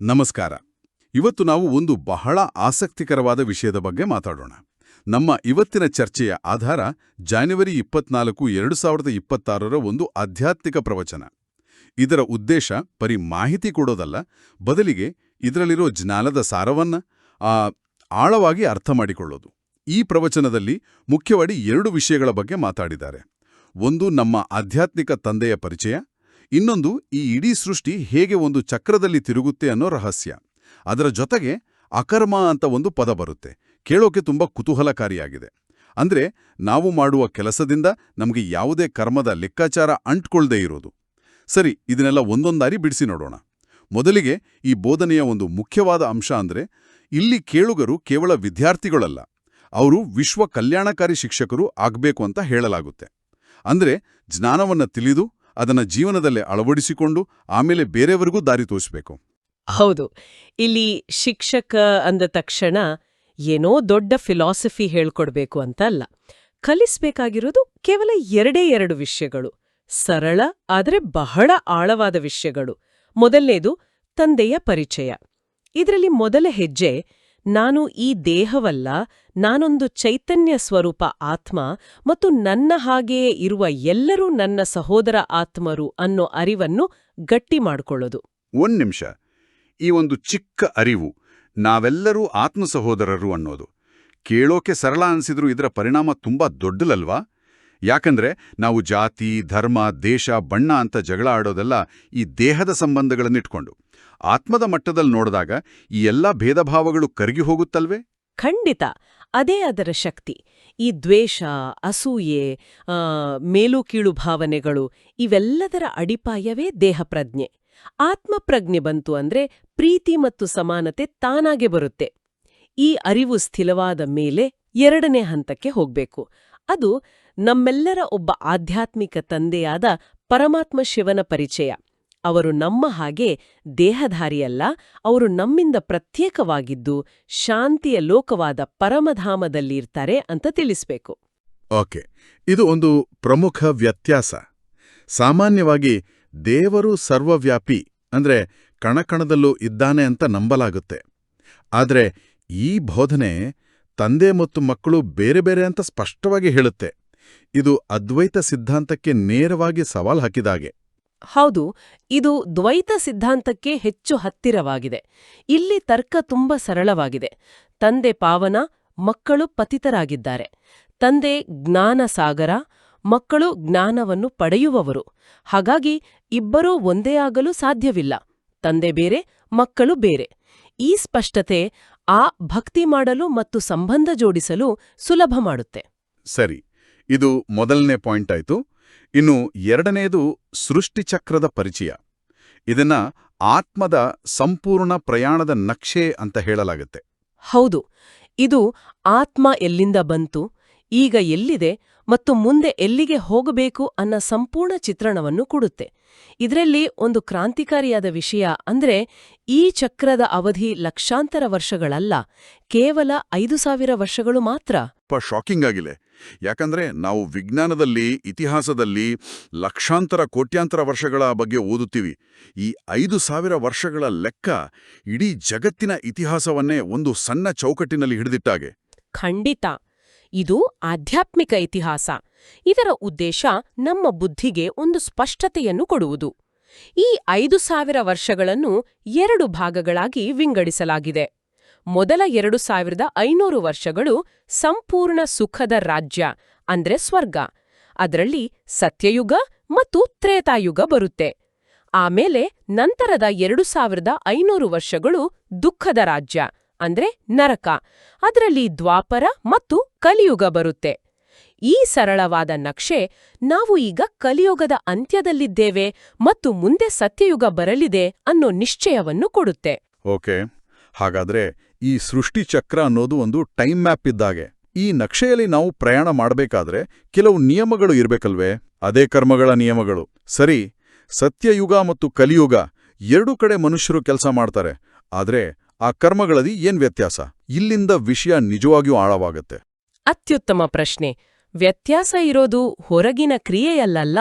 ನಮಸ್ಕಾರ. ಇವತ್ತು ನಾವು ಒಂದು ಬಹಳ ಆಸಕ್ತಿಕರವಾದ ವಿಷಯದ ಬಗ್ಗೆ ಮಾತಾಡೋಣ. ನಮ್ಮ ಇವತ್ತಿನ ಚರ್ಚೆಯ ಆಧಾರ ಜಾನ್ವರಿ ಇಪ್ಪತ್ನಾಲ್ಕು, ಎರಡು ಸಾವಿರದ ಇಪ್ಪತ್ತಾರರ ಒಂದು ಆಧ್ಯಾತ್ಮಿಕ ಪ್ರವಚನ. ಇದರ ಉದ್ದೇಶ ಬರೀ ಮಾಹಿತಿ ಕೊಡೋದಲ್ಲ, ಬದಲಿಗೆ ಇದರಲ್ಲಿರೋ ಜ್ಞಾನದ ಸಾರವನ್ನ ಆಳವಾಗಿ ಅರ್ಥ ಮಾಡಿಕೊಳ್ಳೋದು. ಈ ಪ್ರವಚನದಲ್ಲಿ ಮುಖ್ಯವಾಗಿ ಎರಡು ವಿಷಯಗಳ ಬಗ್ಗೆ ಮಾತಾಡಿದ್ದಾರೆ. ಒಂದು ನಮ್ಮ ಆಧ್ಯಾತ್ಮಿಕ ತಂದೆಯ ಪರಿಚಯ ಇನ್ನೊಂದು, ಈ ಇಡೀ ಸೃಷ್ಟಿ ಹೇಗೆ ಒಂದು ಚಕ್ರದಲ್ಲಿ ತಿರುಗುತ್ತೆ ಅನ್ನೋ ರಹಸ್ಯ. ಅದರ ಜೊತೆಗೆ, ಅಕರ್ಮ ಅಂತ ಒಂದು ಪದ ಬರುತ್ತೆ. ಕೇಳೋಕೆ ತುಂಬಾ ಕುತೂಹಲಕಾರಿಯಾಗಿದೆ. ಅಂದ್ರೆ, ನಾವು ಮಾಡುವ ಕೆಲಸದಿಂದ ನಮಗೆ ಯಾವುದೇ ಕರ್ಮದ ಲೆಕ್ಕಾಚಾರ ಅಂಟ್ಕೊಳ್ದೇ ಇರೋದು. ಸರಿ, ಇದನ್ನೆಲ್ಲ ಒಂದೊಂದಾರಿ ಬಿಡಿಸಿ ನೋಡೋಣ. ಮೊದಲಿಗೆ ಈ ಬೋಧನೆಯ ಒಂದು ಮುಖ್ಯವಾದ ಅಂಶ ಅಂದ್ರೆ, ಇಲ್ಲಿ ಕೇಳುಗರು ಕೇವಲ ವಿದ್ಯಾರ್ಥಿಗಳಲ್ಲ, ಅವರು ವಿಶ್ವ ಕಲ್ಯಾಣಕಾರಿ ಶಿಕ್ಷಕರು ಆಗಬೇಕು ಅಂತ ಹೇಳಲಾಗುತ್ತೆ. ಅಂದ್ರೆ, ಜ್ಞಾನವನ್ನ ತಿಳಿದು ಅದನ್ನ ಜೀವನದಲ್ಲೇ ಅಳವಡಿಸಿಕೊಂಡು ಆಮೇಲೆ ಬೇರೆಯವರಿಗೂ ದಾರಿ ತೋರಿಸಬೇಕು. ಹೌದು. ಇಲ್ಲಿ ಶಿಕ್ಷಕ ಅಂದ ತಕ್ಷಣ ಏನೋ ದೊಡ್ಡ ಫಿಲಾಸಫಿ ಹೇಳ್ಕೊಡ್ಬೇಕು ಅಂತ ಅಲ್ಲ ಕಲಿಸ್ಬೇಕಾಗಿರೋದು ಕೇವಲ ಎರಡೇ ಎರಡು ವಿಷಯಗಳು. ಸರಳ ಆದರೆ ಬಹಳ ಆಳವಾದ ವಿಷಯಗಳು. ಮೊದಲನೇದು ತಂದೆಯ ಪರಿಚಯ. ಇದರಲ್ಲಿ ಮೊದಲ ಹೆಜ್ಜೆ ನಾನು ಈ ದೇಹವಲ್ಲ, ನಾನೊಂದು ಚೈತನ್ಯ ಸ್ವರೂಪ ಆತ್ಮ ಮತ್ತು ನನ್ನ ಹಾಗೆಯೇ ಇರುವ ಎಲ್ಲರೂ ನನ್ನ ಸಹೋದರ ಆತ್ಮರು ಅನ್ನೋ ಅರಿವನ್ನು ಗಟ್ಟಿ ಮಾಡಿಕೊಳ್ಳೋದು. ಒಂದು ನಿಮಿಷ. ಈ ಒಂದು ಚಿಕ್ಕ ಅರಿವು ನಾವೆಲ್ಲರೂ ಆತ್ಮ ಸಹೋದರರು ಅನ್ನೋದು. ಕೇಳೋಕೆ ಸರಳ ಅನಿಸಿದ್ರೂ ಇದರ ಪರಿಣಾಮ ತುಂಬಾ ದೊಡ್ಡಲಲ್ವಾ ಯಾಕಂದ್ರೆ ನಾವು ಜಾತಿ, ಧರ್ಮ, ದೇಶ, ಬಣ್ಣ ಅಂತ ಜಗಳ ಆಡೋದೆಲ್ಲ ಈ ದೇಹದ ಸಂಬಂಧಗಳನ್ನಿಟ್ಕೊಂಡು. ಆತ್ಮದ ಮಟ್ಟದಲ್ಲಿ ನೋಡಿದಾಗ ಈ ಎಲ್ಲಾ ಭೇದಭಾವಗಳು ಕರಗಿ ಹೋಗುತ್ತಲ್ವೇ? ಖಂಡಿತ. ಅದೇ ಅದರ ಶಕ್ತಿ. ಈ ದ್ವೇಷ, ಅಸೂಯೆ ಮೇಲು ಕೀಳು ಭಾವನೆಗಳು, ಇವೆಲ್ಲದರ ಅಡಿಪಾಯವೇ ದೇಹಪ್ರಜ್ಞೆ ಆತ್ಮಪ್ರಜ್ಞೆ ಬಂತು ಅಂದ್ರೆ ಪ್ರೀತಿ ಮತ್ತು ಸಮಾನತೆ ತಾನಾಗೆ ಬರುತ್ತೆ. ಈ ಅರಿವು ಸ್ಥಿರವಾದ ಮೇಲೆ ಎರಡನೇ ಹಂತಕ್ಕೆ ಹೋಗ್ಬೇಕು. ಅದು ನಮ್ಮೆಲ್ಲರ ಒಬ್ಬ ಆಧ್ಯಾತ್ಮಿಕ ತಂದೆಯಾದ ಪರಮಾತ್ಮ ಶಿವನ ಪರಿಚಯ. ಅವರು ನಮ್ಮ ಹಾಗೆ ದೇಹಧಾರಿಯಲ್ಲ, ಅವರು ನಮ್ಮಿಂದ ಪ್ರತ್ಯೇಕವಾಗಿದ್ದು ಶಾಂತಿಯ ಲೋಕವಾದ ಪರಮಧಾಮದಲ್ಲಿರ್ತಾರೆ ಅಂತ ತಿಳಿಸ್ಬೇಕು. ಓಕೆ, ಇದು ಒಂದು ಪ್ರಮುಖ ವ್ಯತ್ಯಾಸ. ಸಾಮಾನ್ಯವಾಗಿ ದೇವರು ಸರ್ವವ್ಯಾಪಿ, ಅಂದ್ರೆ ಕಣಕಣದಲ್ಲೂ ಇದ್ದಾನೆ ಅಂತ ನಂಬಲಾಗುತ್ತೆ. ಆದರೆ ಈ ಬೋಧನೆ ತಂದೆ ಮತ್ತು ಮಕ್ಕಳು ಬೇರೆ ಬೇರೆ ಅಂತ ಸ್ಪಷ್ಟವಾಗಿ ಹೇಳುತ್ತೆ. ಇದು ಅದ್ವೈತ ಸಿದ್ಧಾಂತಕ್ಕೆ ನೇರವಾಗಿ ಸವಾಲ್ ಹಾಕಿದಾಗೆ. ಹೌದು, ಇದು ದ್ವೈತ ಸಿದ್ಧಾಂತಕ್ಕೆ ಹೆಚ್ಚು ಹತ್ತಿರವಾಗಿದೆ. ಇಲ್ಲಿ ತರ್ಕ ತುಂಬ ಸರಳವಾಗಿದೆ. ತಂದೆ ಪಾವನ, ಮಕ್ಕಳು ಪತಿತರಾಗಿದ್ದಾರೆ. ತಂದೆ ಜ್ಞಾನ ಸಾಗರ, ಮಕ್ಕಳು ಜ್ಞಾನವನ್ನು ಪಡೆಯುವವರು. ಹಾಗಾಗಿ ಇಬ್ಬರೂ ಒಂದೇ ಆಗಲು ಸಾಧ್ಯವಿಲ್ಲ. ತಂದೆ ಬೇರೆ, ಮಕ್ಕಳು ಬೇರೆ. ಈ ಸ್ಪಷ್ಟತೆ ಆ ಭಕ್ತಿ ಮಾಡಲು ಮತ್ತು ಸಂಬಂಧ ಜೋಡಿಸಲು ಸುಲಭ ಮಾಡುತ್ತೆ. ಸರಿ, ಇದು ಮೊದಲನೇ ಪಾಯಿಂಟ್ ಆಯ್ತು. ಇನ್ನು ಎರಡನೇದು ಸೃಷ್ಟಿಚಕ್ರದ ಪರಿಚಯ. ಇದನ್ನ ಆತ್ಮದ ಸಂಪೂರ್ಣ ಪ್ರಯಾಣದ ನಕ್ಷೆ ಅಂತ ಹೇಳಲಾಗುತ್ತೆ. ಹೌದು ಇದು ಆತ್ಮ ಎಲ್ಲಿಂದ ಬಂತು ಈಗ ಎಲ್ಲಿದೆ ಮತ್ತು ಮುಂದೆ ಎಲ್ಲಿಗೆ ಹೋಗಬೇಕು ಅನ್ನ ಸಂಪೂರ್ಣ ಚಿತ್ರಣವನ್ನು ಕೊಡುತ್ತೆ. ಇದರಲ್ಲಿ ಒಂದು ಕ್ರಾಂತಿಕಾರಿಯಾದ ವಿಷಯ ಅಂದ್ರೆ ಈ ಚಕ್ರದ ಅವಧಿ ಲಕ್ಷಾಂತರ ವರ್ಷಗಳಲ್ಲ ಕೇವಲ ಐದು ಸಾವಿರ ವರ್ಷಗಳು ಮಾತ್ರ. ತುಂಬ ಶಾಕಿಂಗ್ ಆಗಿದೆ. ಯಾಕಂದ್ರೆ ನಾವು ವಿಜ್ಞಾನದಲ್ಲಿ, ಇತಿಹಾಸದಲ್ಲಿ ಲಕ್ಷಾಂತರ, ಕೋಟ್ಯಾಂತರ ವರ್ಷಗಳ ಬಗ್ಗೆ ಓದುತ್ತೀವಿ. ಈ ಐದು ಸಾವಿರ ವರ್ಷಗಳ ಲೆಕ್ಕ ಇಡೀ ಜಗತ್ತಿನ ಇತಿಹಾಸವನ್ನೇ ಒಂದು ಸಣ್ಣ ಚೌಕಟ್ಟಿನಲ್ಲಿ ಹಿಡಿದಿಟ್ಟಾಗೆ. ಖಂಡಿತ. ಇದು ಆಧ್ಯಾತ್ಮಿಕ ಇತಿಹಾಸ. ಇದರ ಉದ್ದೇಶ ನಮ್ಮ ಬುದ್ಧಿಗೆ ಒಂದು ಸ್ಪಷ್ಟತೆಯನ್ನು ಕೊಡುವುದು. ಈ ಐದು ಸಾವಿರ ವರ್ಷಗಳನ್ನು ಎರಡು ಭಾಗಗಳಾಗಿ ವಿಂಗಡಿಸಲಾಗಿದೆ. ಮೊದಲ ಎರಡು ಸಾವಿರದ ಐನೂರು ವರ್ಷಗಳು ಸಂಪೂರ್ಣ ಸುಖದ ರಾಜ್ಯ, ಅಂದ್ರೆ ಸ್ವರ್ಗ. ಅದರಲ್ಲಿ ಸತ್ಯಯುಗ ಮತ್ತು ತ್ರೇತಾಯುಗ ಬರುತ್ತೆ. ಆಮೇಲೆ ನಂತರದ ಎರಡು ಸಾವಿರದ ಐನೂರು ವರ್ಷಗಳು ದುಃಖದ ರಾಜ್ಯ, ಅಂದ್ರೆ ನರಕ. ಅದರಲ್ಲಿ ದ್ವಾಪರ ಮತ್ತು ಕಲಿಯುಗ ಬರುತ್ತೆ. ಈ ಸರಳವಾದ ನಕ್ಷೆ ನಾವು ಈಗ ಕಲಿಯುಗದ ಅಂತ್ಯದಲ್ಲಿದ್ದೇವೆ ಮತ್ತು ಮುಂದೆ ಸತ್ಯಯುಗ ಬರಲಿದೆ ಅನ್ನೋ ನಿಶ್ಚಯವನ್ನು ಕೊಡುತ್ತೆ. ಓಕೆ. ಹಾಗಾದ್ರೆ ಈ ಸೃಷ್ಟಿ ಚಕ್ರ ಅನ್ನೋದು ಒಂದು ಟೈಮ್ ಮ್ಯಾಪ್ ಇದ್ದಾಗೆ. ಈ ನಕ್ಷೆಯಲ್ಲಿ ನಾವು ಪ್ರಯಾಣ ಮಾಡಬೇಕಾದ್ರೆ ಕೆಲವು ನಿಯಮಗಳು ಇರಬೇಕಲ್ವೇ? ಅದೇ ಕರ್ಮಗಳ ನಿಯಮಗಳು. ಸರಿ, ಸತ್ಯಯುಗ ಮತ್ತು ಕಲಿಯುಗ ಎರಡೂ ಕಡೆ ಮನುಷ್ಯರು ಕೆಲಸ ಮಾಡ್ತಾರೆ. ಆದ್ರೆ ಆ ಕರ್ಮಗಳಲ್ಲಿ ಏನ್ ವ್ಯತ್ಯಾಸ? ಇಲ್ಲಿಂದ ವಿಷಯ ನಿಜವಾಗಿಯೂ ಆಳವಾಗುತ್ತೆ. ಅತ್ಯುತ್ತಮ ಪ್ರಶ್ನೆ. ವ್ಯತ್ಯಾಸ ಇರೋದು ಹೊರಗಿನ ಕ್ರಿಯೆಯಲ್ಲಲ್ಲ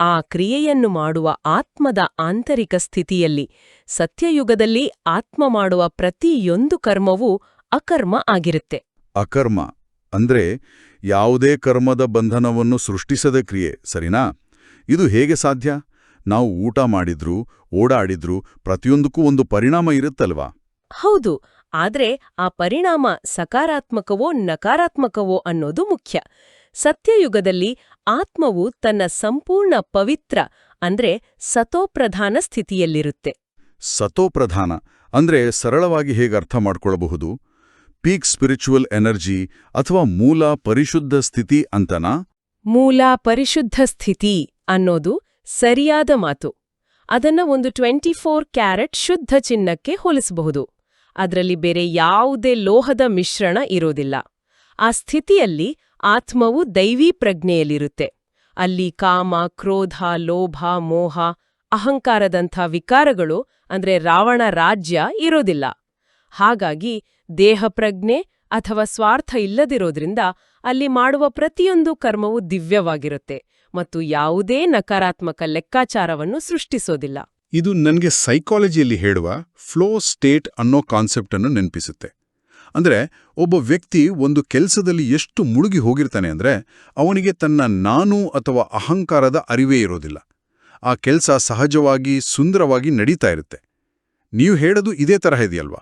ಆ ಕ್ರಿಯೆಯನ್ನು ಮಾಡುವ ಆತ್ಮದ ಆಂತರಿಕ ಸ್ಥಿತಿಯಲ್ಲಿ ಸತ್ಯಯುಗದಲ್ಲಿ ಆತ್ಮ ಮಾಡುವ ಪ್ರತಿಯೊಂದು ಕರ್ಮವೂ ಅಕರ್ಮ ಆಗಿರುತ್ತೆ. ಅಕರ್ಮ ಅಂದ್ರೆ ಯಾವುದೇ ಕರ್ಮದ ಬಂಧನವನ್ನು ಸೃಷ್ಟಿಸದ ಕ್ರಿಯೆ ಸರಿನಾ? ಇದು ಹೇಗೆ ಸಾಧ್ಯ? ನಾವು ಊಟ ಮಾಡಿದ್ರೂ ಓಡಾಡಿದ್ರೂ ಪ್ರತಿಯೊಂದಕ್ಕೂ ಒಂದು ಪರಿಣಾಮ ಇರುತ್ತಲ್ವಾ? ಹೌದು ಆದ್ರೆ ಆ ಪರಿಣಾಮ ಸಕಾರಾತ್ಮಕವೋ ನಕಾರಾತ್ಮಕವೋ ಅನ್ನೋದು ಮುಖ್ಯ. ಸತ್ಯಯುಗದಲ್ಲಿ ಆತ್ಮವು ತನ್ನ ಸಂಪೂರ್ಣ ಪವಿತ್ರ ಅಂದ್ರೆ ಸತೋಪ್ರಧಾನ ಸ್ಥಿತಿಯಲ್ಲಿರುತ್ತೆ. ಸತೋಪ್ರಧಾನ ಅಂದ್ರೆ ಸರಳವಾಗಿ ಹೇಗೆ ಅರ್ಥ ಮಾಡ್ಕೊಳ್ಳಬಹುದು ಪೀಕ್ ಸ್ಪಿರಿಚುವಲ್ ಎನರ್ಜಿ ಅಥವಾ ಮೂಲ ಪರಿಶುದ್ಧ ಸ್ಥಿತಿ ಅಂತನಾ? ಮೂಲ ಪರಿಶುದ್ಧ ಸ್ಥಿತಿ ಅನ್ನೋದು ಸರಿಯಾದ ಮಾತು. ಅದನ್ನ ಒಂದು ಟ್ವೆಂಟಿ ಫೋರ್ ಕ್ಯಾರೆಟ್ ಶುದ್ಧ ಚಿನ್ನಕ್ಕೆ ಹೋಲಿಸಬಹುದು. ಅದರಲ್ಲಿ ಬೇರೆ ಯಾವುದೇ ಲೋಹದ ಮಿಶ್ರಣ ಇರೋದಿಲ್ಲ. ಆ ಸ್ಥಿತಿಯಲ್ಲಿ ಆತ್ಮವು ದೈವೀ ಪ್ರಜ್ಞೆಯಲ್ಲಿರುತ್ತೆ. ಅಲ್ಲಿ ಕಾಮ, ಕ್ರೋಧ, ಲೋಭ, ಮೋಹ, ಅಹಂಕಾರದಂಥ ವಿಕಾರಗಳು, ಅಂದ್ರೆ ರಾವಣ ರಾಜ್ಯ ಇರೋದಿಲ್ಲ. ಹಾಗಾಗಿ ದೇಹ ಪ್ರಜ್ಞೆ ಅಥವಾ ಸ್ವಾರ್ಥ ಇಲ್ಲದಿರೋದ್ರಿಂದ ಅಲ್ಲಿ ಮಾಡುವ ಪ್ರತಿಯೊಂದು ಕರ್ಮವು ದಿವ್ಯವಾಗಿರುತ್ತೆ ಮತ್ತು ಯಾವುದೇ ನಕಾರಾತ್ಮಕ ಲೆಕ್ಕಾಚಾರವನ್ನು ಸೃಷ್ಟಿಸೋದಿಲ್ಲ. ಇದು ನನಗೆ ಸೈಕಾಲಜಿಯಲ್ಲಿ ಹೇಳುವ ಫ್ಲೋ ಸ್ಟೇಟ್ ಅನ್ನೋ ಕಾನ್ಸೆಪ್ಟ್ ಅನ್ನು ನೆನಪಿಸುತ್ತೆ. ಅಂದ್ರೆ ಒಬ್ಬ ವ್ಯಕ್ತಿ ಒಂದು ಕೆಲಸದಲ್ಲಿ ಎಷ್ಟು ಮುಳುಗಿ ಹೋಗಿರ್ತಾನೆ ಅಂದ್ರೆ ಅವನಿಗೆ ತನ್ನ ನಾನು ಅಥವಾ ಅಹಂಕಾರದ ಅರಿವೇ ಇರೋದಿಲ್ಲ. ಆ ಕೆಲಸ ಸಹಜವಾಗಿ, ಸುಂದರವಾಗಿ ನಡೀತಾ ಇರುತ್ತೆ. ನೀವು ಹೇಳೋದು ಇದೇ ತರಹ ಇದೆಯಲ್ವಾ?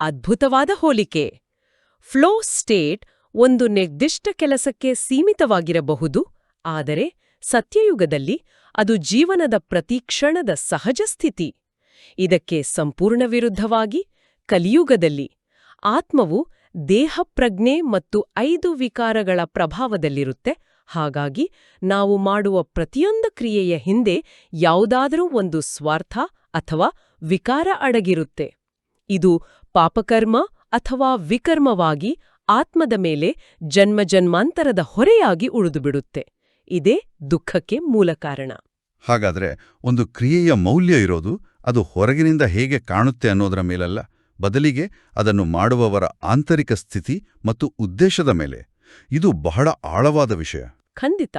ಅದ್ಭುತವಾದ ಹೋಲಿಕೆ. ಫ್ಲೋ ಸ್ಟೇಟ್ ಒಂದು ನಿರ್ದಿಷ್ಟ ಕೆಲಸಕ್ಕೆ ಸೀಮಿತವಾಗಿರಬಹುದು, ಆದರೆ ಸತ್ಯಯುಗದಲ್ಲಿ ಅದು ಜೀವನದ ಪ್ರತಿಕ್ಷಣದ ಸಹಜ ಸ್ಥಿತಿ. ಇದಕ್ಕೆ ಸಂಪೂರ್ಣ ವಿರುದ್ಧವಾಗಿ ಕಲಿಯುಗದಲ್ಲಿ ಆತ್ಮವು ದೇಹಪ್ರಜ್ಞೆ ಮತ್ತು ಐದು ವಿಕಾರಗಳ ಪ್ರಭಾವದಲ್ಲಿರುತ್ತೆ. ಹಾಗಾಗಿ ನಾವು ಮಾಡುವ ಪ್ರತಿಯೊಂದು ಕ್ರಿಯೆಯ ಹಿಂದೆ ಯಾವುದಾದರೂ ಒಂದು ಸ್ವಾರ್ಥ ಅಥವಾ ವಿಕಾರ ಅಡಗಿರುತ್ತೆ. ಇದು ಪಾಪಕರ್ಮ ಅಥವಾ ವಿಕರ್ಮವಾಗಿ ಆತ್ಮದ ಮೇಲೆ ಜನ್ಮಜನ್ಮಾಂತರದ ಹೊರೆಯಾಗಿ ಉಳಿದುಬಿಡುತ್ತೆ. ಇದೇ ದುಃಖಕ್ಕೆ ಮೂಲ ಕಾರಣ. ಹಾಗಾದ್ರೆ ಒಂದು ಕ್ರಿಯೆಯ ಮೌಲ್ಯ ಇರೋದು ಅದು ಹೊರಗಿನಿಂದ ಹೇಗೆ ಕಾಣುತ್ತೆ ಅನ್ನೋದರ ಮೇಲಲ್ಲ. ಬದಲಿಗೆ ಅದನ್ನು ಮಾಡುವವರ ಆಂತರಿಕ ಸ್ಥಿತಿ ಮತ್ತು ಉದ್ದೇಶದ ಮೇಲೆ. ಇದು ಬಹಳ ಆಳವಾದ ವಿಷಯ. ಖಂಡಿತ.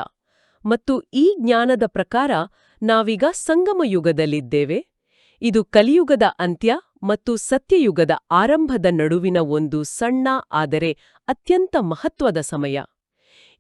ಮತ್ತು ಈ ಜ್ಞಾನದ ಪ್ರಕಾರ ನಾವೀಗ ಸಂಗಮ ಯುಗದಲ್ಲಿದ್ದೇವೆ. ಇದು ಕಲಿಯುಗದ ಅಂತ್ಯ ಮತ್ತು ಸತ್ಯಯುಗದ ಆರಂಭದ ನಡುವಿನ ಒಂದು ಸಣ್ಣ ಆದರೆ ಅತ್ಯಂತ ಮಹತ್ವದ ಸಮಯ.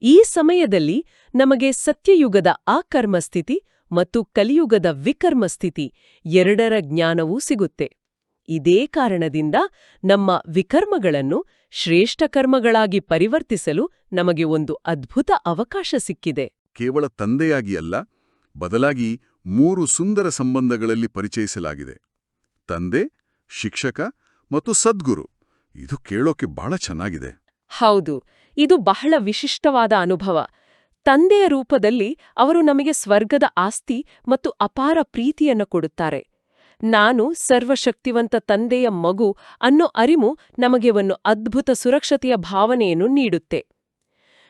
ಈ ಸಮಯದಲ್ಲಿ ನಮಗೆ ಸತ್ಯಯುಗದ ಆಕರ್ಮಸ್ಥಿತಿ ಕರ್ಮಸ್ಥಿತಿ ಮತ್ತು ಕಲಿಯುಗದ ವಿಕರ್ಮಸ್ಥಿತಿ ಎರಡರ ಜ್ಞಾನವೂ ಸಿಗುತ್ತೆ. ಇದೇ ಕಾರಣದಿಂದ ನಮ್ಮ ವಿಕರ್ಮಗಳನ್ನು ಶ್ರೇಷ್ಠ ಕರ್ಮಗಳಾಗಿ ಪರಿವರ್ತಿಸಲು ನಮಗೆ ಒಂದು ಅದ್ಭುತ ಅವಕಾಶ ಸಿಕ್ಕಿದೆ. ಕೇವಲ ತಂದೆಯಾಗಿ ಅಲ್ಲ ಬದಲಾಗಿ ಮೂರು ಸುಂದರ ಸಂಬಂಧಗಳಲ್ಲಿ ಪರಿಚಯಿಸಲಾಗಿದೆ. ತಂದೆ ಶಿಕ್ಷಕ ಮತ್ತು ಸದ್ಗುರು. ಇದು ಕೇಳೋಕೆ ಬಹಳ ಚೆನ್ನಾಗಿದೆ. ಹೌದು ಇದು ಬಹಳ ವಿಶಿಷ್ಟವಾದ ಅನುಭವ. ತಂದೆಯ ರೂಪದಲ್ಲಿ ಅವರು ನಮಗೆ ಸ್ವರ್ಗದ ಆಸ್ತಿ ಮತ್ತು ಅಪಾರ ಪ್ರೀತಿಯನ್ನು ಕೊಡುತ್ತಾರೆ. ನಾನು ಸರ್ವಶಕ್ತಿವಂತ ತಂದೆಯ ಮಗು ಅನ್ನೋ ಅರಿವು ನಮಗೆ ಒಂದು ಅದ್ಭುತ ಸುರಕ್ಷತೆಯ ಭಾವನೆಯನ್ನು ನೀಡುತ್ತೆ.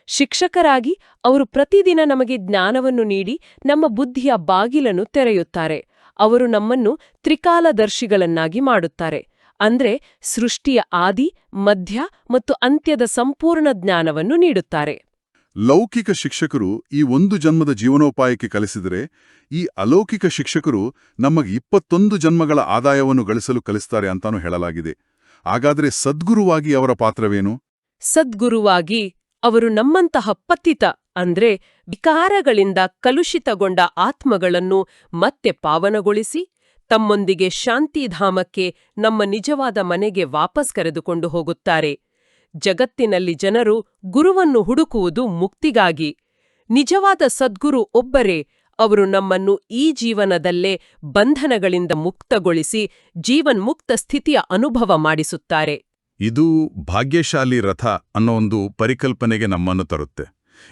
ಶಿಕ್ಷಕರಾಗಿ ಅವರು ಪ್ರತಿದಿನ ನಮಗೆ ಜ್ಞಾನವನ್ನು ನೀಡಿ ನಮ್ಮ ಬುದ್ಧಿಯ ಬಾಗಿಲನ್ನು ತೆರೆಯುತ್ತಾರೆ. ಅವರು ನಮ್ಮನ್ನು ತ್ರಿಕಾಲದರ್ಶಿಗಳನ್ನಾಗಿ ಮಾಡುತ್ತಾರೆ. ಅಂದ್ರೆ ಸೃಷ್ಟಿಯ ಆದಿ, ಮಧ್ಯ ಮತ್ತು ಅಂತ್ಯದ ಸಂಪೂರ್ಣ ಜ್ಞಾನವನ್ನು ನೀಡುತ್ತಾರೆ. ಲೌಕಿಕ ಶಿಕ್ಷಕರು ಈ ಒಂದು ಜನ್ಮದ ಜೀವನೋಪಾಯಕ್ಕೆ ಕಲಿಸಿದರೆ, ಈ ಅಲೌಕಿಕ ಶಿಕ್ಷಕರು ನಮಗೆ ಇಪ್ಪತ್ತೊಂದು ಜನ್ಮಗಳ ಆದಾಯವನ್ನು ಗಳಿಸಲು ಕಲಿಸ್ತಾರೆ ಅಂತಾನೂ ಹೇಳಲಾಗಿದೆ. ಹಾಗಾದ್ರೆ ಸದ್ಗುರುವಾಗಿ ಅವರ ಪಾತ್ರವೇನು? ಸದ್ಗುರುವಾಗಿ ಅವರು ನಮ್ಮಂತಹ ಪತಿತ ಅಂದ್ರೆ ವಿಕಾರಗಳಿಂದ ಕಲುಷಿತಗೊಂಡ ಆತ್ಮಗಳನ್ನು ಮತ್ತೆ ಪಾವನಗೊಳಿಸಿ, ತಮ್ಮೊಂದಿಗೆ ಶಾಂತಿಧಾಮಕ್ಕೆ ನಮ್ಮ ನಿಜವಾದ ಮನೆಗೆ ವಾಪಸ್ ಕರೆದುಕೊಂಡು ಹೋಗುತ್ತಾರೆ. ಜಗತ್ತಿನಲ್ಲಿ ಜನರು ಗುರುವನ್ನು ಹುಡುಕುವುದು ಮುಕ್ತಿಗಾಗಿ. ನಿಜವಾದ ಸದ್ಗುರು ಒಬ್ಬರೇ, ಅವರು ನಮ್ಮನ್ನು ಈ ಜೀವನದಲ್ಲೇ ಬಂಧನಗಳಿಂದ ಮುಕ್ತಗೊಳಿಸಿ ಜೀವನ್ಮುಕ್ತ ಸ್ಥಿತಿಯ ಅನುಭವ ಮಾಡಿಸುತ್ತಾರೆ. ಇದು ಭಾಗ್ಯಶಾಲಿ ರಥ ಅನ್ನೋ ಒಂದು ಪರಿಕಲ್ಪನೆಗೆ ನಮ್ಮನ್ನು ತರುತ್ತೆ.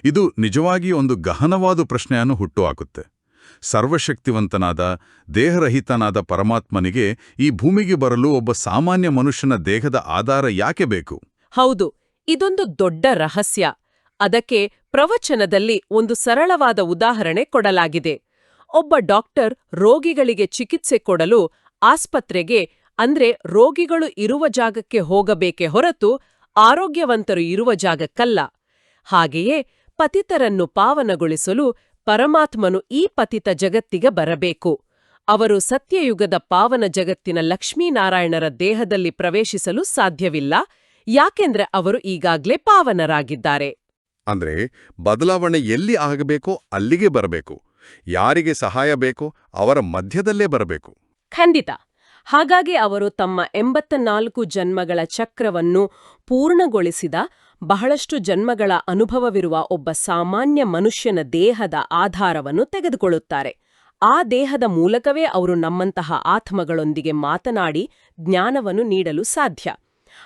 ಇದು ನಿಜವಾಗಿ ಒಂದು ಗಹನವಾದ ಪ್ರಶ್ನೆಯನ್ನು ಹುಟ್ಟುಹಾಕುತ್ತೆ. ಸರ್ವಶಕ್ತಿವಂತನಾದ, ದೇಹರಹಿತನಾದ ಪರಮಾತ್ಮನಿಗೆ ಈ ಭೂಮಿಗೆ ಬರಲು ಒಬ್ಬ ಸಾಮಾನ್ಯ ಮನುಷ್ಯನ ದೇಹದ ಆಧಾರ ಯಾಕೆ ಬೇಕು? ಹೌದು, ಇದೊಂದು ದೊಡ್ಡ ರಹಸ್ಯ. ಅದಕ್ಕೆ ಪ್ರವಚನದಲ್ಲಿ ಒಂದು ಸರಳವಾದ ಉದಾಹರಣೆ ಕೊಡಲಾಗಿದೆ. ಒಬ್ಬ ಡಾಕ್ಟರ್ ರೋಗಿಗಳಿಗೆ ಚಿಕಿತ್ಸೆ ಕೊಡಲು ಆಸ್ಪತ್ರೆಗೆ, ಅಂದ್ರೆ ರೋಗಿಗಳು ಇರುವ ಜಾಗಕ್ಕೆ ಹೋಗಬೇಕೆ ಹೊರತು ಆರೋಗ್ಯವಂತರು ಇರುವ ಜಾಗಕ್ಕಲ್ಲ. ಹಾಗೆಯೇ ಪತಿತರನ್ನು ಪಾವನಗೊಳಿಸಲು ಪರಮಾತ್ಮನು ಈ ಪತಿತ ಜಗತ್ತಿಗೆ ಬರಬೇಕು. ಅವರು ಸತ್ಯಯುಗದ ಪಾವನ ಜಗತ್ತಿನ ಲಕ್ಷ್ಮೀನಾರಾಯಣರ ದೇಹದಲ್ಲಿ ಪ್ರವೇಶಿಸಲು ಸಾಧ್ಯವಿಲ್ಲ. ಯಾಕೆಂದ್ರೆ ಅವರು ಈಗಾಗ್ಲೇ ಪಾವನರಾಗಿದ್ದಾರೆ. ಅಂದ್ರೆ ಬದಲಾವಣೆ ಎಲ್ಲಿ ಆಗಬೇಕೋ ಅಲ್ಲಿಗೆ ಬರಬೇಕು. ಯಾರಿಗೆ ಸಹಾಯ ಬೇಕೋ ಅವರ ಮಧ್ಯದಲ್ಲೇ ಬರಬೇಕು. ಖಂಡಿತ. ಹಾಗಾಗಿ ಅವರು ತಮ್ಮ ಎಂಬತ್ತ ನಾಲ್ಕು ಜನ್ಮಗಳ ಚಕ್ರವನ್ನು ಪೂರ್ಣಗೊಳಿಸಿದ ಬಹಳಷ್ಟು ಜನ್ಮಗಳ ಅನುಭವವಿರುವ ಒಬ್ಬ ಸಾಮಾನ್ಯ ಮನುಷ್ಯನ ದೇಹದ ಆಧಾರವನ್ನು ತೆಗೆದುಕೊಳ್ಳುತ್ತಾರೆ. ಆ ದೇಹದ ಮೂಲಕವೇ ಅವರು ನಮ್ಮಂತಹ ಆತ್ಮಗಳೊಂದಿಗೆ ಮಾತನಾಡಿ ಜ್ಞಾನವನ್ನು ನೀಡಲು ಸಾಧ್ಯ.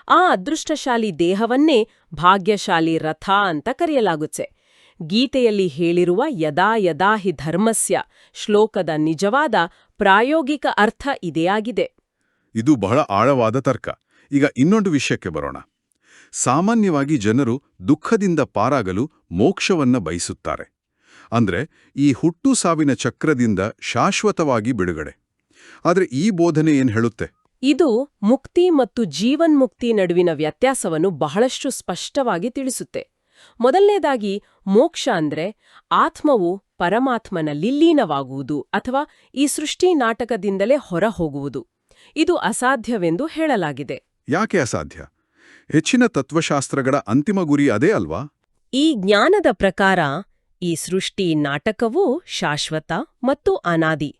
ಆ ಅದೃಷ್ಟಶಾಲಿ ದೇಹವನ್ನೇ ಭಾಗ್ಯಶಾಲಿ ರಥ ಅಂತ ಕರೆಯಲಾಗುತ್ತೆ ಗೀತೆಯಲ್ಲಿ ಹೇಳಿರುವ ಯದಾ ಯದಾ ಹಿ ಧರ್ಮಸ್ಯ ಶ್ಲೋಕದ ನಿಜವಾದ ಪ್ರಾಯೋಗಿಕ ಅರ್ಥ ಇದೆಯಾಗಿದೆ. ಇದು ಬಹಳ ಆಳವಾದ ತರ್ಕ. ಈಗ ಇನ್ನೊಂದು ವಿಷಯಕ್ಕೆ ಬರೋಣ. ಸಾಮಾನ್ಯವಾಗಿ ಜನರು ದುಃಖದಿಂದ ಪಾರಾಗಲು ಮೋಕ್ಷವನ್ನ ಬಯಸುತ್ತಾರೆ. ಅಂದ್ರೆ ಈ ಹುಟ್ಟು ಸಾವಿನ ಚಕ್ರದಿಂದ ಶಾಶ್ವತವಾಗಿ ಬಿಡುಗಡೆ. ಆದರೆ ಈ ಬೋಧನೆ ಏನ್ ಹೇಳುತ್ತೆ? ಇದು ಮುಕ್ತಿ ಮತ್ತು ಜೀವನ್ಮುಕ್ತಿ ನಡುವಿನ ವ್ಯತ್ಯಾಸವನ್ನು ಬಹಳಷ್ಟು ಸ್ಪಷ್ಟವಾಗಿ ತಿಳಿಸುತ್ತೆ. ಮೊದಲನೇದಾಗಿ ಮೋಕ್ಷ ಅಂದ್ರೆ ಆತ್ಮವು ಪರಮಾತ್ಮನಲ್ಲಿ ಲೀನವಾಗುವುದು ಅಥವಾ ಈ ಸೃಷ್ಟಿ ನಾಟಕದಿಂದಲೇ ಹೊರಹೋಗುವುದು. ಇದು ಅಸಾಧ್ಯವೆಂದು ಹೇಳಲಾಗಿದೆ. ಯಾಕೆ ಅಸಾಧ್ಯ? ಹೆಚ್ಚಿನ ತತ್ವಶಾಸ್ತ್ರಗಳ ಅಂತಿಮ ಗುರಿ ಅದೇ ಅಲ್ವಾ? ಈ ಜ್ಞಾನದ ಪ್ರಕಾರ ಈ ಸೃಷ್ಟಿ ನಾಟಕವೂ ಶಾಶ್ವತ ಮತ್ತು ಅನಾದಿ.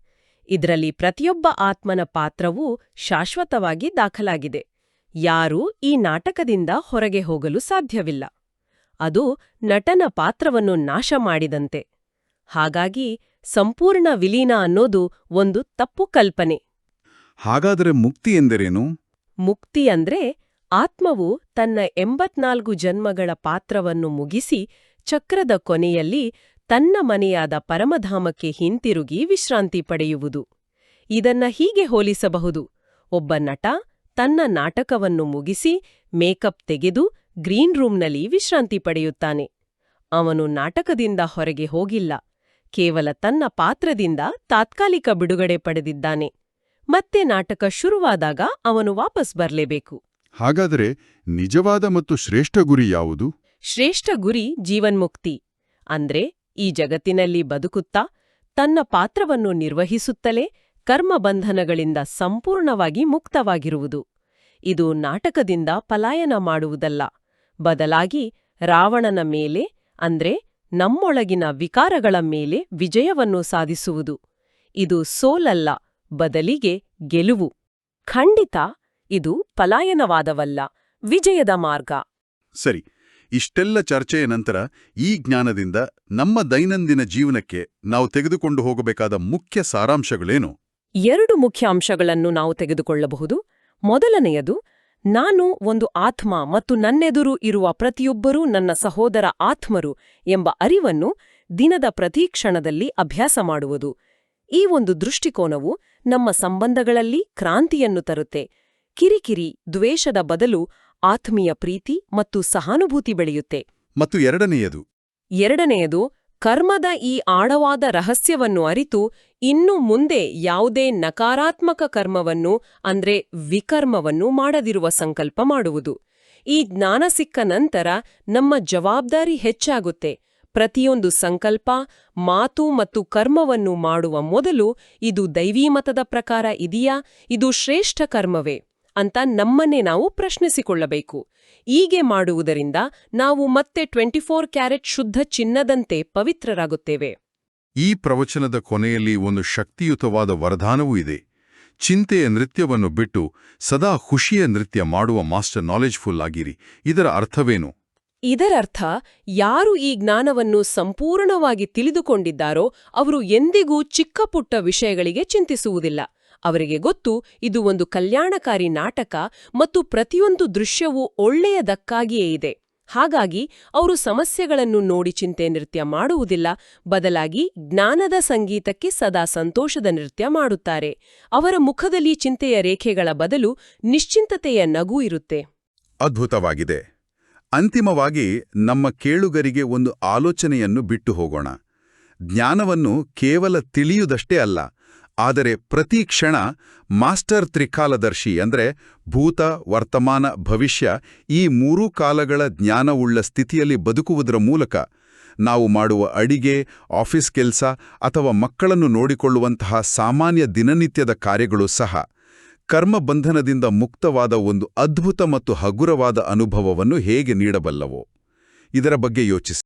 ಇದರಲ್ಲಿ ಪ್ರತಿಯೊಬ್ಬ ಆತ್ಮನ ಪಾತ್ರವೂ ಶಾಶ್ವತವಾಗಿ ದಾಖಲಾಗಿದೆ. ಯಾರೂ ಈ ನಾಟಕದಿಂದ ಹೊರಗೆ ಹೋಗಲು ಸಾಧ್ಯವಿಲ್ಲ. ಅದು ನಟನ ಪಾತ್ರವನ್ನು ನಾಶ ಮಾಡಿದಂತೆ. ಹಾಗಾಗಿ ಸಂಪೂರ್ಣ ವಿಲೀನ ಅನ್ನೋದು ಒಂದು ತಪ್ಪು ಕಲ್ಪನೆ. ಹಾಗಾದರೆ ಮುಕ್ತಿ ಎಂದರೇನು? ಮುಕ್ತಿ ಅಂದ್ರೆ ಆತ್ಮವು ತನ್ನ ಎಂಬತ್ನಾಲ್ಕು ಜನ್ಮಗಳ ಪಾತ್ರವನ್ನು ಮುಗಿಸಿ ಚಕ್ರದ ಕೊನೆಯಲ್ಲಿ ತನ್ನ ಮನೆಯಾದ ಪರಮಧಾಮಕ್ಕೆ ಹಿಂತಿರುಗಿ ವಿಶ್ರಾಂತಿ ಪಡೆಯುವುದು. ಇದನ್ನ ಹೀಗೆ ಹೋಲಿಸಬಹುದು. ಒಬ್ಬ ನಟ ತನ್ನ ನಾಟಕವನ್ನು ಮುಗಿಸಿ ಮೇಕಪ್ ತೆಗೆದು ಗ್ರೀನ್ ರೂಮ್ನಲ್ಲಿ ವಿಶ್ರಾಂತಿ ಪಡೆಯುತ್ತಾನೆ. ಅವನು ನಾಟಕದಿಂದ ಹೊರಗೆ ಹೋಗಿಲ್ಲ. ಕೇವಲ ತನ್ನ ಪಾತ್ರದಿಂದ ತಾತ್ಕಾಲಿಕ ಬಿಡುಗಡೆ ಪಡೆದಿದ್ದಾನೆ. ಮತ್ತೆ ನಾಟಕ ಶುರುವಾದಾಗ ಅವನು ವಾಪಸ್ ಬರಲೇಬೇಕು. ಹಾಗಾದರೆ ನಿಜವಾದ ಮತ್ತು ಶ್ರೇಷ್ಠ ಗುರಿ ಯಾವುದು? ಶ್ರೇಷ್ಠ ಗುರಿ ಜೀವನ್ಮುಕ್ತಿ. ಅಂದ್ರೆ ಈ ಜಗತ್ತಿನಲ್ಲಿ ಬದುಕುತ್ತಾ ತನ್ನ ಪಾತ್ರವನ್ನು ನಿರ್ವಹಿಸುತ್ತಲೇ ಕರ್ಮಬಂಧನಗಳಿಂದ ಸಂಪೂರ್ಣವಾಗಿ ಮುಕ್ತವಾಗಿರುವುದು. ಇದು ನಾಟಕದಿಂದ ಪಲಾಯನ ಮಾಡುವುದಲ್ಲ. ಬದಲಾಗಿ ರಾವಣನ ಮೇಲೆ, ಅಂದ್ರೆ ನಮ್ಮೊಳಗಿನ ವಿಕಾರಗಳ ಮೇಲೆ ವಿಜಯವನ್ನು ಸಾಧಿಸುವುದು. ಇದು ಸೋಲಲ್ಲ, ಬದಲಿಗೆ ಗೆಲುವು. ಖಂಡಿತ, ಇದು ಪಲಾಯನವಾದವಲ್ಲ, ವಿಜಯದ ಮಾರ್ಗ. ಸರಿ ಇಷ್ಟೆಲ್ಲ ಚರ್ಚೆಯ ನಂತರ ಈ ಜ್ಞಾನದಿಂದ ನಮ್ಮ ದೈನಂದಿನ ಜೀವನಕ್ಕೆ ನಾವು ತೆಗೆದುಕೊಂಡು ಹೋಗಬೇಕಾದ ಮುಖ್ಯ ಸಾರಾಂಶಗಳೇನು? ಎರಡು ಮುಖ್ಯ ಅಂಶಗಳನ್ನು ನಾವು ತೆಗೆದುಕೊಳ್ಳಬಹುದು. ಮೊದಲನೆಯದು, ನಾನು ಒಂದು ಆತ್ಮ ಮತ್ತು ನನ್ನೆದುರು ಇರುವ ಪ್ರತಿಯೊಬ್ಬರೂ ನನ್ನ ಸಹೋದರ ಆತ್ಮರು ಎಂಬ ಅರಿವನ್ನು ದಿನದ ಪ್ರತಿ ಕ್ಷಣದಲ್ಲಿ ಅಭ್ಯಾಸ ಮಾಡುವುದು. ಈ ಒಂದು ದೃಷ್ಟಿಕೋನವು ನಮ್ಮ ಸಂಬಂಧಗಳಲ್ಲಿ ಕ್ರಾಂತಿಯನ್ನು ತರುತ್ತೆ. ಕಿರಿಕಿರಿ, ದ್ವೇಷದ ಬದಲು ಆತ್ಮೀಯ ಪ್ರೀತಿ ಮತ್ತು ಸಹಾನುಭೂತಿ ಬೆಳೆಯುತ್ತೆ. ಮತ್ತು ಎರಡನೆಯದು. ಎರಡನೆಯದು ಕರ್ಮದ ಈ ಆಳವಾದ ರಹಸ್ಯವನ್ನು ಅರಿತು ಇನ್ನು ಮುಂದೆ ಯಾವುದೇ ನಕಾರಾತ್ಮಕ ಕರ್ಮವನ್ನು ಅಂದ್ರೆ ವಿಕರ್ಮವನ್ನು ಮಾಡದಿರುವ ಸಂಕಲ್ಪ ಮಾಡುವುದು. ಈ ಜ್ಞಾನ ಸಿಕ್ಕ ನಂತರ ನಮ್ಮ ಜವಾಬ್ದಾರಿ ಹೆಚ್ಚಾಗುತ್ತೆ. ಪ್ರತಿಯೊಂದು ಸಂಕಲ್ಪ ಮಾತು ಮತ್ತು ಕರ್ಮವನ್ನು ಮಾಡುವ ಮೊದಲು ಇದು ದೈವೀಮತದ ಪ್ರಕಾರ ಇದೆಯಾ? ಇದು ಶ್ರೇಷ್ಠ ಕರ್ಮವೇ? ಅಂತ ನಮ್ಮನ್ನೇ ನಾವು ಪ್ರಶ್ನಿಸಿಕೊಳ್ಳಬೇಕು. ಹೀಗೆ ಮಾಡುವುದರಿಂದ ನಾವು ಮತ್ತೆ ಟ್ವೆಂಟಿ ಫೋರ್ ಕ್ಯಾರೆಟ್ ಶುದ್ಧ ಚಿನ್ನದಂತೆ ಪವಿತ್ರರಾಗುತ್ತೇವೆ. ಈ ಪ್ರವಚನದ ಕೊನೆಯಲ್ಲಿ ಒಂದು ಶಕ್ತಿಯುತವಾದ ವರದಾನವೂ ಇದೆ. ಚಿಂತೆಯ ನೃತ್ಯವನ್ನು ಬಿಟ್ಟು ಸದಾ ಖುಷಿಯ ನೃತ್ಯ ಮಾಡುವ ಮಾಸ್ಟರ್ ನಾಲೆಜ್ಫುಲ್ ಆಗಿರಿ. ಇದರ ಅರ್ಥವೇನು? ಇದರರ್ಥ ಯಾರು ಈ ಜ್ಞಾನವನ್ನು ಸಂಪೂರ್ಣವಾಗಿ ತಿಳಿದುಕೊಂಡಿದ್ದಾರೋ ಅವರು ಎಂದಿಗೂ ಚಿಕ್ಕಪುಟ್ಟ ವಿಷಯಗಳಿಗೆ ಚಿಂತಿಸುವುದಿಲ್ಲ. ಅವರಿಗೆ ಗೊತ್ತು, ಇದು ಒಂದು ಕಲ್ಯಾಣಕಾರಿ ನಾಟಕ ಮತ್ತು ಪ್ರತಿಯೊಂದು ದೃಶ್ಯವೂ ಒಳ್ಳೆಯದಕ್ಕಾಗಿಯೇ ಇದೆ. ಹಾಗಾಗಿ, ಅವರು ಸಮಸ್ಯೆಗಳನ್ನು ನೋಡಿ ಚಿಂತೆ ನೃತ್ಯ ಮಾಡುವುದಿಲ್ಲ, ಬದಲಾಗಿ ಜ್ಞಾನದ ಸಂಗೀತಕ್ಕೆ ಸದಾ ಸಂತೋಷದ ನೃತ್ಯ ಮಾಡುತ್ತಾರೆ. ಅವರ ಮುಖದಲ್ಲಿ ಚಿಂತೆಯ ರೇಖೆಗಳ ಬದಲು ನಿಶ್ಚಿಂತತೆಯ ನಗು ಇರುತ್ತೆ. ಅದ್ಭುತವಾಗಿದೆ. ಅಂತಿಮವಾಗಿ, ನಮ್ಮ ಕೇಳುಗರಿಗೆ ಒಂದು ಆಲೋಚನೆಯನ್ನು ಬಿಟ್ಟು ಹೋಗೋಣ. ಜ್ಞಾನವನ್ನು ಕೇವಲ ತಿಳಿಯುವುದಷ್ಟೇ ಅಲ್ಲ ಆದರೆ ಪ್ರತಿ ಕ್ಷಣ ಮಾಸ್ಟರ್ ತ್ರಿಕಾಲದರ್ಶಿ ಅಂದ್ರೆ ಭೂತ, ವರ್ತಮಾನ, ಭವಿಷ್ಯ ಈ ಮೂರೂ ಕಾಲಗಳ ಜ್ಞಾನವುಳ್ಳ ಸ್ಥಿತಿಯಲ್ಲಿ ಬದುಕುವುದರ ಮೂಲಕ ನಾವು ಮಾಡುವ ಅಡಿಗೆ, ಆಫೀಸ್ ಕೆಲಸ ಅಥವಾ ಮಕ್ಕಳನ್ನು ನೋಡಿಕೊಳ್ಳುವಂತಹ ಸಾಮಾನ್ಯ ದಿನನಿತ್ಯದ ಕಾರ್ಯಗಳು ಸಹ ಕರ್ಮಬಂಧನದಿಂದ ಮುಕ್ತವಾದ ಒಂದು ಅದ್ಭುತ ಮತ್ತು ಹಗುರವಾದ ಅನುಭವವನ್ನು ಹೇಗೆ ನೀಡಬಲ್ಲವೋ ಇದರ ಬಗ್ಗೆ ಯೋಚಿಸಿ.